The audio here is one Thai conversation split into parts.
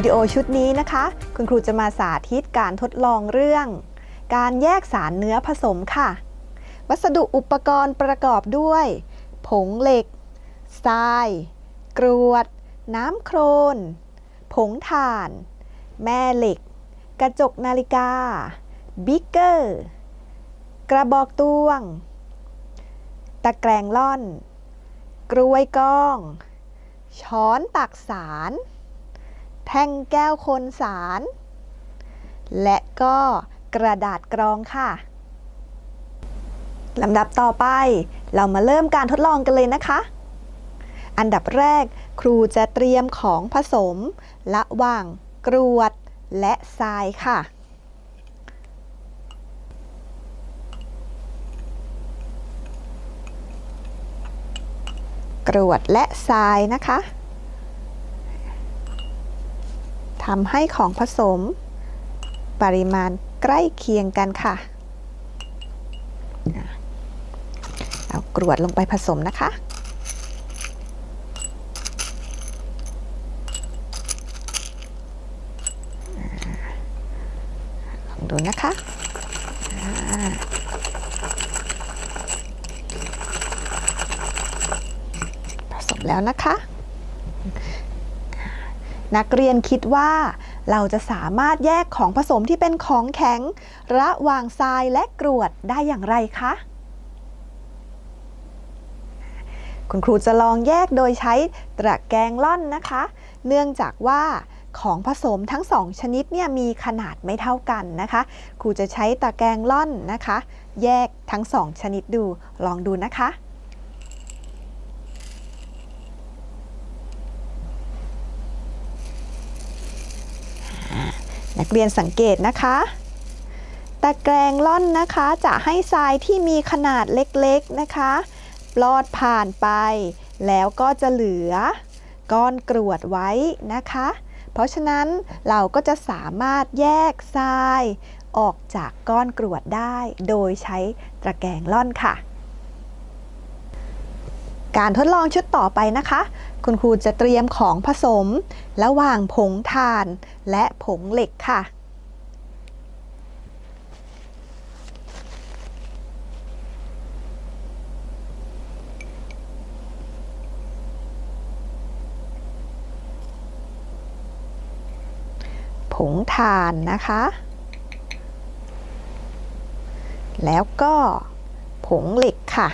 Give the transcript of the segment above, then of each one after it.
วิดีโอชุดนี้นะคะ คุณครูจะมาสาธิตการทดลองเรื่อง การแยกสารเนื้อผสมค่ะ วัสดุอุปกรณ์ประกอบด้วย ผงเหล็ก ทราย กรวด น้ำโครน ผงถ่าน แม่เหล็ก กระจกนาฬิกา บิ๊กเกอร์ กระบอกตวง ตะแกรงล่อน กรวยกอง ช้อนตักสาร แท่งแก้วคนสาร และก็กระดาษกรองค่ะลำดับต่อไป เรามาเริ่มการทดลองกันเลยนะคะ อันดับแรกครูจะเตรียมของผสมระหว่างกรวดและทรายค่ะ กรวดและทรายนะคะ ทำให้ของผสม ปริมาณใกล้เคียงกันค่ะ เอากรวดลงไปผสมนะคะ ลองดูนะคะผสมแล้วนะคะ นักเรียนคิดว่าเราจะสามารถแยกของผสมที่เป็นของแข็ง ระหว่างทรายและกรวดได้อย่างไรคะ คุณครูจะลองแยกโดยใช้ตะแกรงล่อนนะคะ เนื่องจากว่าของผสมทั้งสองชนิดเนี่ยมีขนาดไม่เท่ากันนะคะ ครูจะใช้ตะแกรงล่อนนะคะ แยกทั้งสองชนิดดูลองดูนะคะ นักเรียนสังเกตนะคะตะแกรงล่อนนะคะจะให้ทรายที่มีขนาดเล็กๆนะคะลอดผ่านไป แล้วก็จะเหลือก้อนกรวดไว้นะคะ เพราะฉะนั้นเราก็จะสามารถแยกทรายออกจากก้อนกรวดได้ โดยใช้ตะแกรงล่อนค่ะ การทดลองชุดต่อไปนะคะ คุณครูจะเตรียมของผสม ระหว่างผงถ่านและผงเหล็กค่ะ ผงถ่านนะคะ แล้วก็ผงเหล็กค่ะ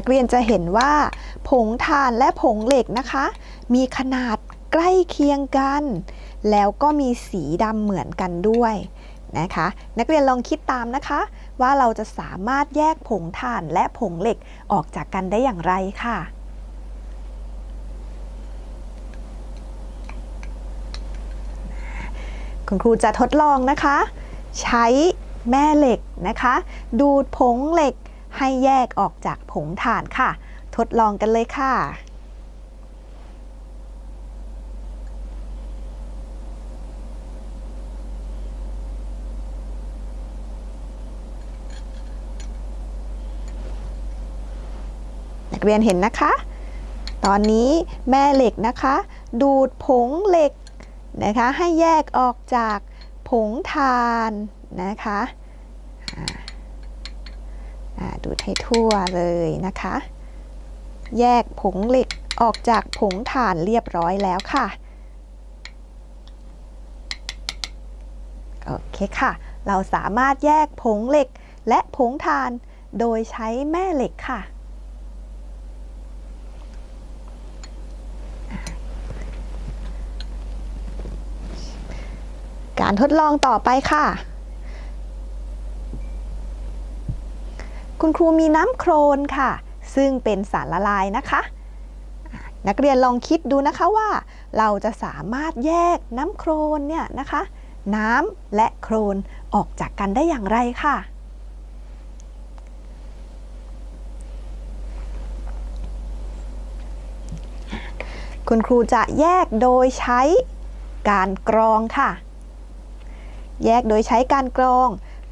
นักเรียนจะเห็นว่า ผงถ่านและผงเหล็กนะคะ มีขนาดใกล้เคียงกัน แล้วก็มีสีดำเหมือนกันด้วยนะคะ นักเรียนลองคิดตามนะคะ ว่าเราจะสามารถแยกผงถ่านและผงเหล็กออกจากกันได้อย่างไรค่ะคุณครูจะทดลองนะคะ ใช้แม่เหล็กนะคะ ดูดผงเหล็ก ให้แยกออกจากผงถ่านค่ะ ทดลองกันเลยค่ะนักเรียนเห็นนะคะ ตอนนี้แม่เหล็กนะคะ ดูดผงเหล็กนะคะ ให้แยกออกจากผงถ่านนะคะ ดูดให้ทั่วเลยนะคะ แยกผงเหล็กออกจากผงถ่านเรียบร้อยแล้วค่ะ โอเคค่ะ เราสามารถแยกผงเหล็กและผงถ่านโดยใช้แม่เหล็กค่ะ การทดลองต่อไปค่ะ คุณครูมีน้ำโครนค่ะ ซึ่งเป็นสารละลายนะคะ นักเรียนลองคิดดูนะคะว่า เราจะสามารถแยกน้ำโครนเนี่ยนะคะ น้ำและโครนออกจากกันได้อย่างไรค่ะ คุณครูจะแยกโดยใช้การกรองค่ะ แยกโดยใช้การกรอง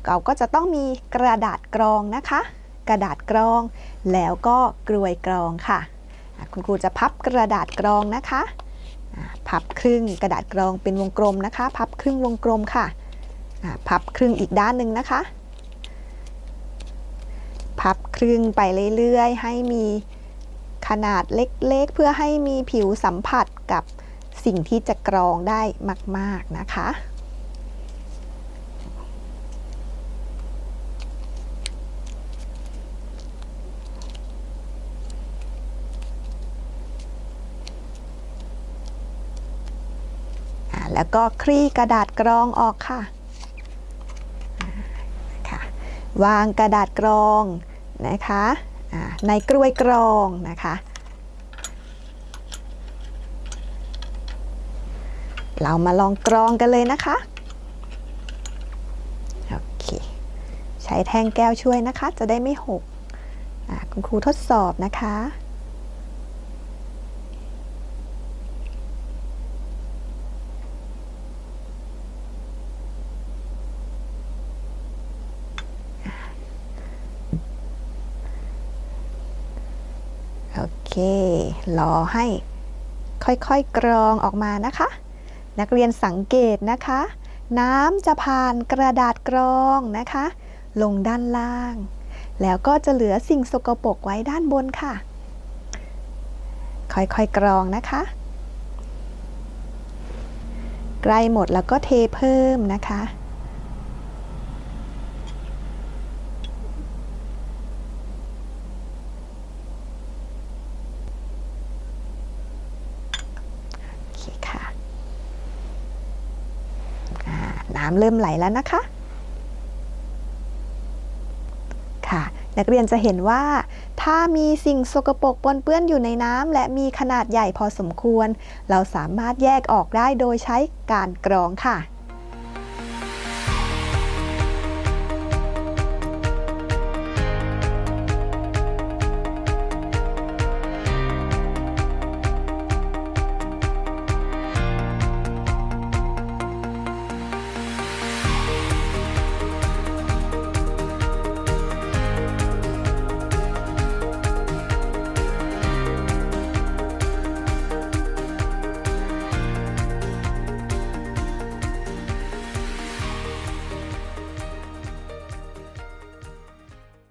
เราก็จะต้องมีกระดาษกรองนะคะ กระดาษกรอง แล้วก็กรวยกรองค่ะ คุณครูจะพับกระดาษกรองนะคะพับครึ่งกระดาษกรองเป็นวงกลมนะคะ พับครึ่งวงกลมค่ะพับครึ่งอีกด้านหนึ่งนะคะ พับครึ่งไปเรื่อยๆ ให้มีขนาดเล็กๆ เพื่อให้มีผิวสัมผัสกับสิ่งที่จะกรองได้มาก ๆนะคะ แล้วก็คลี่กระดาษกรองออกค่ะค่ะ วางกระดาษกรองนะคะในกล้วยกรองนะคะเรามาลองกรองกันเลยนะคะ โอเค ใช้แท่งแก้วช่วยนะคะ จะได้ไม่หกคุณครูทดสอบนะคะ รอให้ค่อยๆกรองออกมานะคะ นักเรียนสังเกตนะคะ น้ำจะผ่านกระดาษกรองนะคะ ลงด้านล่าง แล้วก็จะเหลือสิ่งสกปรกไว้ด้านบนค่ะ ค่อยๆกรองนะคะ ใกล้หมดแล้วก็เทเพิ่มนะคะ โอเคค่ะอ่า น้ำเริ่มไหลแล้วนะคะ ค่ะ นักเรียนจะเห็นว่า ถ้ามีสิ่งสกปรกปนเปื้อนอยู่ในน้ำและมีขนาดใหญ่พอสมควร เราสามารถแยกออกได้โดยใช้การกรองค่ะ